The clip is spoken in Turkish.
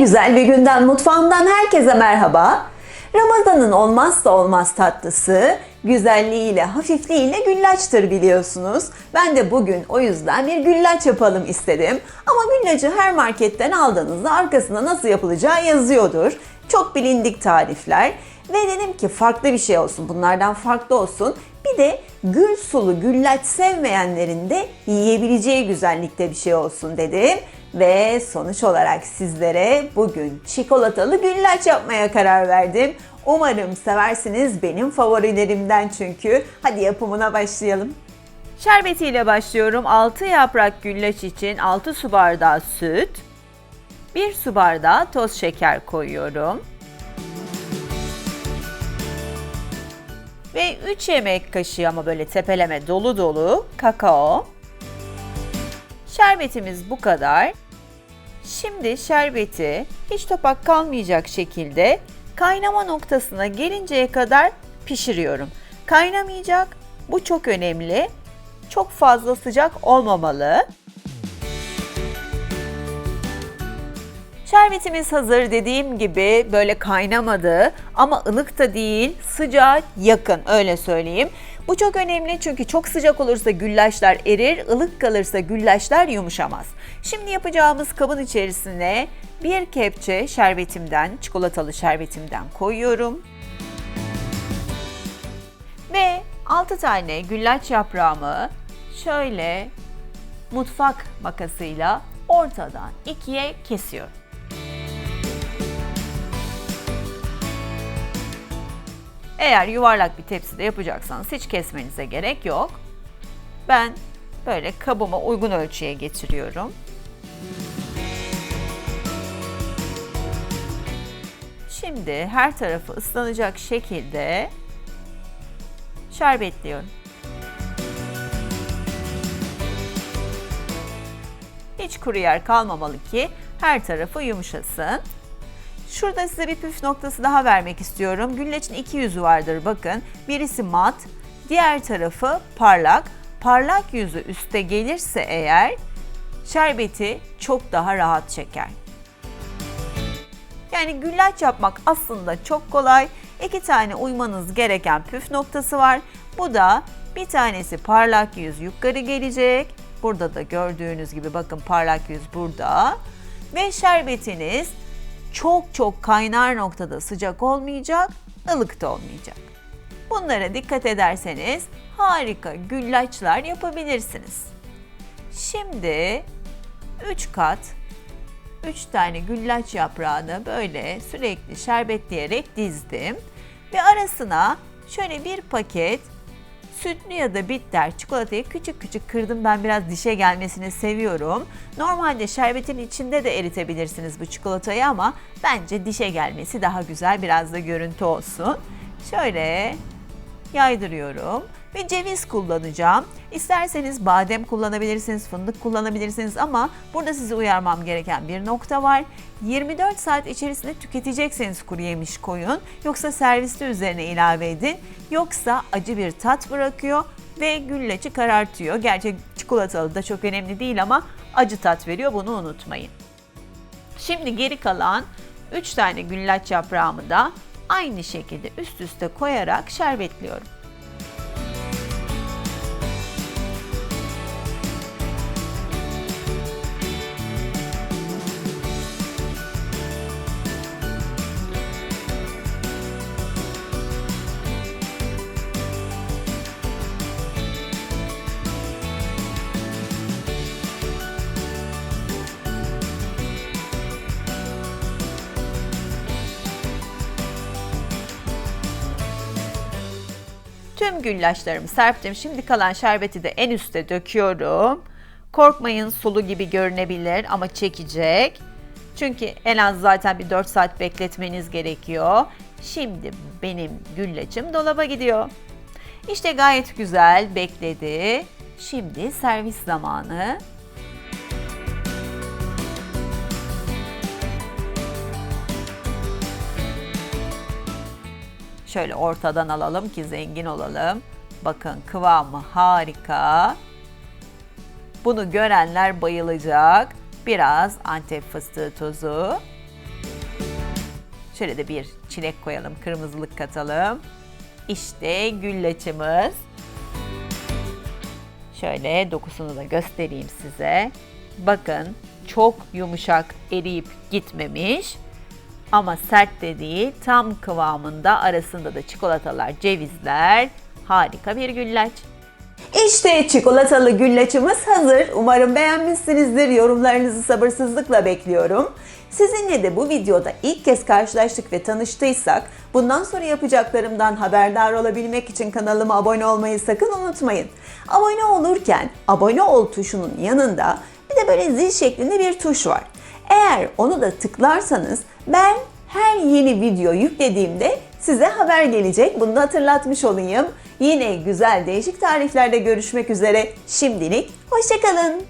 güzel bir günden mutfağımdan herkese merhaba. Ramazan'ın olmazsa olmaz tatlısı güzelliğiyle, hafifliğiyle güllaçtır biliyorsunuz. Ben de bugün o yüzden bir güllaç yapalım istedim. Ama güllacı her marketten aldığınızda arkasında nasıl yapılacağı yazıyordur. Çok bilindik tarifler. Ve dedim ki farklı bir şey olsun, bunlardan farklı olsun. Bir de gül sulu güllaç sevmeyenlerin de yiyebileceği güzellikte bir şey olsun dedim. Ve sonuç olarak sizlere bugün çikolatalı güllaç yapmaya karar verdim. Umarım seversiniz benim favorilerimden çünkü. Hadi yapımına başlayalım. Şerbetiyle başlıyorum. 6 yaprak güllaç için 6 su bardağı süt, 1 su bardağı toz şeker koyuyorum. Ve 3 yemek kaşığı ama böyle tepeleme dolu dolu kakao. Şerbetimiz bu kadar. Şimdi şerbeti hiç topak kalmayacak şekilde kaynama noktasına gelinceye kadar pişiriyorum. Kaynamayacak. Bu çok önemli. Çok fazla sıcak olmamalı. Şerbetimiz hazır dediğim gibi böyle kaynamadı ama ılık da değil sıcağa yakın öyle söyleyeyim. Bu çok önemli çünkü çok sıcak olursa güllaçlar erir, ılık kalırsa güllaçlar yumuşamaz. Şimdi yapacağımız kabın içerisine bir kepçe şerbetimden, çikolatalı şerbetimden koyuyorum. Ve 6 tane güllaç yaprağımı şöyle mutfak makasıyla ortadan ikiye kesiyorum. Eğer yuvarlak bir tepside yapacaksanız hiç kesmenize gerek yok. Ben böyle kabıma uygun ölçüye getiriyorum. Şimdi her tarafı ıslanacak şekilde şerbetliyorum. Hiç kuru yer kalmamalı ki her tarafı yumuşasın. Şurada size bir püf noktası daha vermek istiyorum. Güllaçın iki yüzü vardır bakın. Birisi mat, diğer tarafı parlak. Parlak yüzü üste gelirse eğer şerbeti çok daha rahat çeker. Yani güllaç yapmak aslında çok kolay. İki tane uymanız gereken püf noktası var. Bu da bir tanesi parlak yüz yukarı gelecek. Burada da gördüğünüz gibi bakın parlak yüz burada. Ve şerbetiniz çok çok kaynar noktada sıcak olmayacak, ılık da olmayacak. Bunlara dikkat ederseniz harika güllaçlar yapabilirsiniz. Şimdi 3 kat 3 tane güllaç yaprağını böyle sürekli şerbetleyerek dizdim ve arasına şöyle bir paket sütlü ya da bitter çikolatayı küçük küçük kırdım. Ben biraz dişe gelmesini seviyorum. Normalde şerbetin içinde de eritebilirsiniz bu çikolatayı ama bence dişe gelmesi daha güzel. Biraz da görüntü olsun. Şöyle yaydırıyorum ve ceviz kullanacağım. İsterseniz badem kullanabilirsiniz, fındık kullanabilirsiniz ama burada sizi uyarmam gereken bir nokta var. 24 saat içerisinde tüketecekseniz kuru yemiş koyun. Yoksa serviste üzerine ilave edin. Yoksa acı bir tat bırakıyor ve güllaçı karartıyor. Gerçi çikolatalı da çok önemli değil ama acı tat veriyor bunu unutmayın. Şimdi geri kalan 3 tane güllaç yaprağımı da aynı şekilde üst üste koyarak şerbetliyorum. Tüm güllaçlarımı serptim. Şimdi kalan şerbeti de en üste döküyorum. Korkmayın sulu gibi görünebilir ama çekecek. Çünkü en az zaten bir 4 saat bekletmeniz gerekiyor. Şimdi benim güllaçım dolaba gidiyor. İşte gayet güzel bekledi. Şimdi servis zamanı. Şöyle ortadan alalım ki zengin olalım. Bakın kıvamı harika. Bunu görenler bayılacak. Biraz antep fıstığı tozu. Şöyle de bir çilek koyalım, kırmızılık katalım. İşte güllaçımız. Şöyle dokusunu da göstereyim size. Bakın çok yumuşak eriyip gitmemiş. Ama sert de değil, tam kıvamında arasında da çikolatalar, cevizler. Harika bir güllaç. İşte çikolatalı güllaçımız hazır. Umarım beğenmişsinizdir. Yorumlarınızı sabırsızlıkla bekliyorum. Sizinle de bu videoda ilk kez karşılaştık ve tanıştıysak bundan sonra yapacaklarımdan haberdar olabilmek için kanalıma abone olmayı sakın unutmayın. Abone olurken abone ol tuşunun yanında bir de böyle zil şeklinde bir tuş var. Eğer onu da tıklarsanız ben her yeni video yüklediğimde size haber gelecek. Bunu da hatırlatmış olayım. Yine güzel değişik tariflerde görüşmek üzere. Şimdilik hoşçakalın.